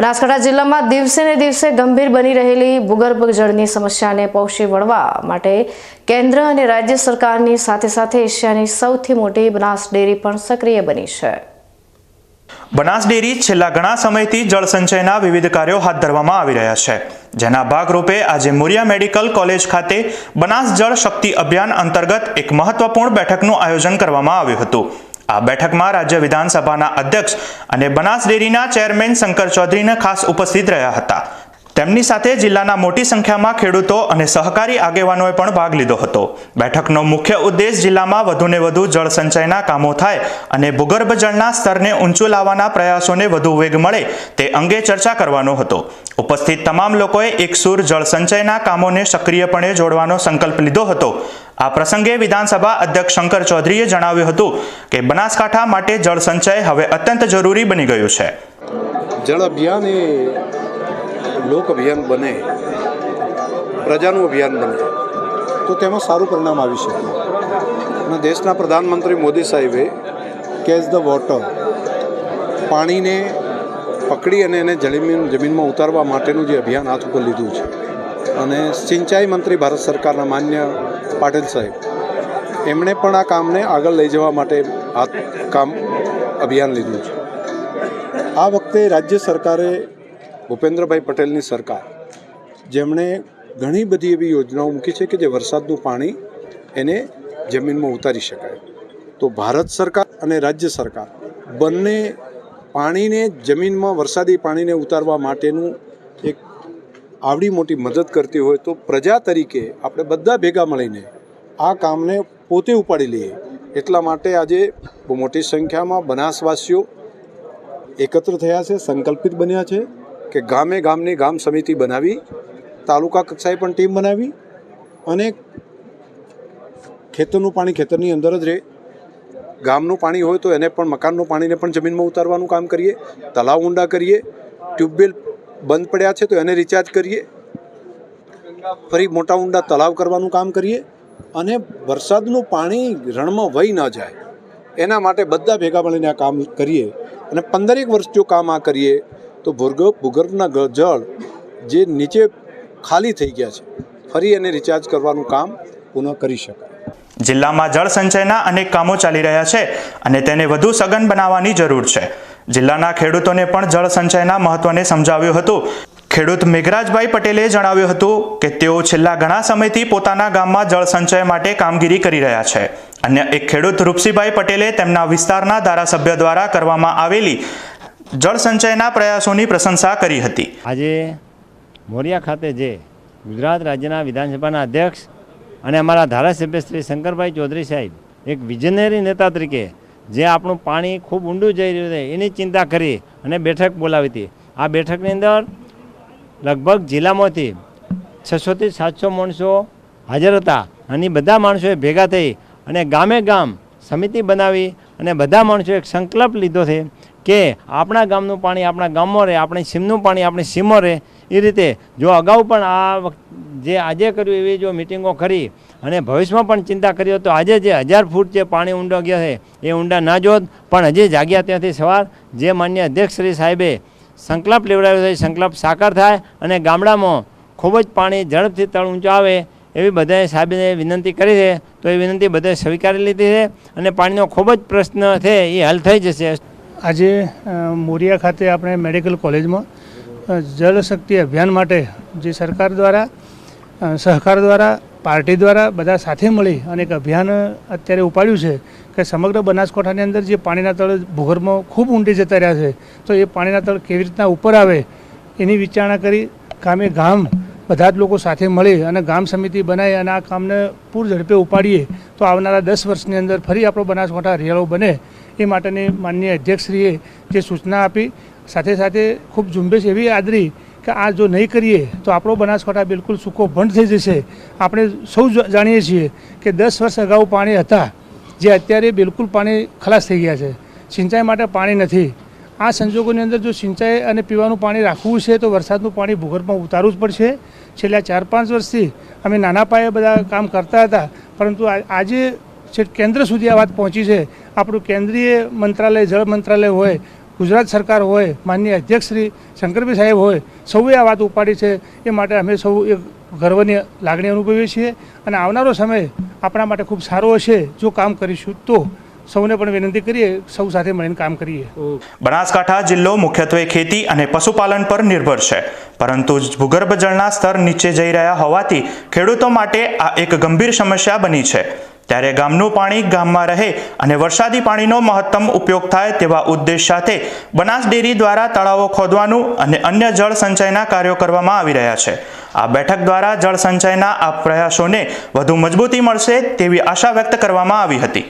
બનાસકાંઠા જિલ્લામાં દિવસે ને દિવસે ગંભીર બની રહેલી ભૂગર્ભ જળની સમસ્યાને પહોંચી વળવા માટે કેન્દ્ર અને રાજ્ય સરકારની સાથે સાથે એશિયાની સૌથી મોટી બનાસ ડેરી પણ સક્રિય બની છે. બનાસ ડેરી છેલ્લા ઘણા સમયથી જળ સંચયના વિવિધ કાર્યો હાથ ધરવામાં આવી રહ્યા છે. જેના ભાગરૂપે આજે મુરિયા મેડિકલ કોલેજ ખાતે બનાસ જળ શક્તિ અભિયાન અંતર્ગત એક મહત્વપૂર્ણ બેઠકનું આયોજન કરવામાં આવ્યું હતું. આ બેઠકમાં રાજ્ય વિધાનસભાના અધ્યક્ષ અને બનાસ ડેરીના ચેરમેન શંકર ચૌધરીને ખાસ ઉપસ્થિત રહ્યા હતા. તેમની સાથે જિલ્લાના મોટી સંખ્યામાં ખેડૂતો અને સહકારી આગેવાનોએ પણ ભાગ લીધો હતો. બેઠકનો મુખ્ય ઉદ્દેશ જિલ્લામાં વધુને વધુ જળ સંચયના કામો થાય અને ભૂગર્ભ જળના સ્તરને ઊંચું લાવવાના પ્રયાસોને વધુ વેગ મળે તે અંગે ચર્ચા કરવાનો હતો. ઉપસ્થિત તમામ લોકોએ એક સુર જળ સંચયના કામોને સક્રિયપણે જોડવાનો સંકલ્પ લીધો હતો. આ પ્રસંગે વિધાનસભા અધ્યક્ષ શંકર ચૌધરીએ જણાવ્યું હતું કે બનાસકાંઠા માટે જળ સંચય હવે અત્યંત જરૂરી બની ગયું છે. જળ અભિયાન એ લોક અભિયાન બને પ્રજાનું અભિયાન બને. તો તેમાં સારું પરિણામ આવી શકે. અને દેશના પ્રધાનમંત્રી મોદી સાહેબે કેચ ધ વોટર પાણીને પકડી અને એને જમીન જમીનમાં ઉતારવા માટેનું જે અભિયાન હાથ ઉપર લીધું છે. અને સિંચાઈ મંત્રી ભારત સરકારના માન્ય પાટીલ સાહેબ એમણે પણ આ કામને આગળ લઈ જવા માટે હાથ કામ અભિયાન લીધું છે. આ વખતે રાજ્ય સરકારે ભૂપેન્દ્રભાઈ પટેલની સરકાર, જેમણે ઘણી બધી એવી યોજનાઓ મૂકી છે કે જે વરસાદનું પાણી એને જમીનમાં ઉતારી શકાય. તો ભારત સરકાર અને રાજ્ય સરકાર બંને પાણીને, જમીનમાં વરસાદી પાણીને ઉતારવા માટેનું એક આવડી મોટી મદદ કરતી હોય તો પ્રજા તરીકે આપણે બધા ભેગા મળીને આ કામને પોતે ઉપાડી લઈએ. એટલા માટે આજે બહુ મોટી સંખ્યામાં બનાસવાસીઓ એકત્ર થયા છે, સંકલ્પિત બન્યા છે. કે ગામે ગામની ગામ સમિતિ બનાવી, તાલુકા કક્ષાએ પણ ટીમ બનાવી અને ખેતરનું પાણી ખેતરની અંદર જ રહે ગામનું પાણી હોય તો એને પણ મકાનનું પાણીને પણ જમીનમાં ઉતારવાનું કામ કરીએ, તલાવ ઊંડા કરીએ, ટ્યુબવેલ બંધ પડ્યા છે તો એને રિચાર્જ કરીએ, ફરી મોટા ઊંડા તલાવ કરવાનું કામ કરીએ અને વરસાદનું પાણી રણમાં વહી ન જાય. એના માટે બધા ભેગા મળીને આ કામ કરીએ અને પંદરેક વર્ષ જો કામ આ કરીએ તો ભૂગર્ભ ભૂગર્ભના જળ જે નીચે ખાલી થઈ ગયા છે, ફરી એને રિચાર્જ કરવાનું કામ પુનઃ કરી શકાય. જિલ્લામાં જળ સંચયના અનેક કામો ચાલી રહ્યા છે અને તેને વધુ સઘન બનાવવાની જરૂર છે. જિલ્લાના ખેડૂતોને પણ જળ સંચયના મહત્વને સમજાવ્યું હતું. ખેડૂત મેઘરાજભાઈ પટેલે જણાવ્યું હતું કે તેઓ છેલ્લા ઘણા સમયથી પોતાના ગામમાં જળ સંચય માટે કામગીરી કરી રહ્યા છે. અન્ય એક ખેડૂત રૂપસીભાઈ પટેલે તેમના વિસ્તારના ધારાસભ્ય દ્વારા કરવામાં આવેલી જળ સંચયના પ્રયાસોની પ્રશંસા કરી હતી. આજે મોરિયા ખાતે જે ગુજરાત રાજ્યના વિધાનસભાના અધ્યક્ષ અને અમારા ધારાસભ્ય શ્રી શંકરભાઈ ચૌધરી સાહેબ, એક વિઝનરી નેતા તરીકે જે આપણું પાણી ખૂબ ઊંડું જઈ રહ્યું છે, એની ચિંતા કરી અને બેઠક બોલાવી હતી. આ બેઠકની અંદર લગભગ જિલ્લામાંથી છસોથી સાતસો માણસો હાજર હતા અને બધા માણસોએ ભેગા થઈ અને ગામે ગામ સમિતિ બનાવી અને બધા માણસોએ એક સંકલ્પ લીધો છે કે આપણા ગામનું પાણી આપણા ગામમાં રહે, આપણી સીમનું પાણી આપણી સીમો રહે, એ રીતે જો અગાઉ પણ આ જે આજે કર્યું એવી જો મિટિંગો કરી અને ભવિષ્યમાં પણ ચિંતા કરી તો આજે જે હજાર ફૂટ જે પાણી ઊંડો ગયા છે, એ ઊંડા ના જોત, પણ હજી જાગ્યા ત્યાંથી સવાર, જે માન્ય અધ્યક્ષ શ્રી સાહેબે સંકલ્પ લેવડાવ્યો છે સંકલ્પ સાકાર થાય અને ગામડામાં ખૂબ જ પાણી ઝડપથી તળ ઊંચો આવે, એવી બધાએ સાહેબને વિનંતી કરી છે, તો એ વિનંતી બધાએ સ્વીકારી લીધી છે અને પાણીનો ખૂબ જ પ્રશ્ન છે, એ હલ થઈ જશે. આજે મોરિયા ખાતે આપણે મેડિકલ કોલેજમાં જળશક્તિ શક્તિ અભિયાન માટે જે સરકાર દ્વારા સહકાર દ્વારા, પાર્ટી દ્વારા બધા સાથે મળી અને એક અભિયાન અત્યારે ઉપાડ્યું છે કે સમગ્ર બનાસકાંઠાની અંદર જે પાણીના તળ ભૂગર્ભમાં ખૂબ ઊંડે જતા રહ્યા છે, તો એ પાણીના તળ કેવી રીતના ઉપર આવે એની વિચારણા કરી ગામે ગામ બધા જ લોકો સાથે મળી અને ગામ સમિતિ બનાવી અને આ કામને પૂર ઝડપે ઉપાડીએ, તો આવનારા દસ વર્ષની અંદર ફરી આપણો બનાસકાંઠા હરિયાળો બને એ માટેની માનનીય અધ્યક્ષશ્રીએ જે સૂચના આપી, સાથે સાથે ખૂબ ઝુંબેશ એવી આદરી કે આ જો નહીં કરીએ, તો આપણો બનાસકાંઠા બિલકુલ સૂકો બંધ થઈ જશે. આપણે સૌ જાણીએ છીએ કે દસ વર્ષ અગાઉ પાણી હતા, જે અત્યારે બિલકુલ પાણી ખલાસ થઈ ગયા છે. સિંચાઈ માટે પાણી નથી. આ સંજોગોની અંદર જો સિંચાઈ અને પીવાનું પાણી રાખવું છે, તો વરસાદનું પાણી ભૂગર્ભમાં ઉતારવું જ પડશે. છેલ્લા ચાર પાંચ વર્ષથી અમે નાના પાયે બધા કામ કરતા હતા, પરંતુ આજે છેક કેન્દ્ર સુધી આ વાત પહોંચી છે. આપણું કેન્દ્રીય મંત્રાલય, જળ મંત્રાલય હોય, ગુજરાત સરકાર હોય, માનનીય અધ્યક્ષ શ્રી શંકરભાઈ સાહેબ હોય, સૌએ આ વાત ઉપાડી છે. એ માટે અમે સૌ એક ગર્વની લાગણી અનુભવીએ છીએ અને આવનારો સમય આપણા માટે ખૂબ સારો હશે જો કામ કરીશું તો. સૌને પણ વિનંતી કરીએ, સૌ સાથે મળીને કામ કરીએ. બનાસકાંઠા જિલ્લો મુખ્યત્વે ખેતી અને પશુપાલન પર નિર્ભર છે. પરંતુ ભૂગર્ભ જળના સ્તર નીચે જઈ રહ્યા હોવાથી ખેડૂતો માટે આ એક ગંભીર સમસ્યા બની છે. ત્યારે ગામનું પાણી ગામમાં રહે અને વરસાદી પાણીનો મહત્તમ ઉપયોગ થાય તેવા ઉદ્દેશ સાથે બનાસ ડેરી દ્વારા તળાવો ખોદવાનું અને અન્ય જળ સંચયના કાર્યો કરવામાં આવી રહ્યા છે. આ બેઠક દ્વારા જળ સંચયના આ પ્રયાસોને વધુ મજબૂતી મળશે તેવી આશા વ્યક્ત કરવામાં આવી હતી.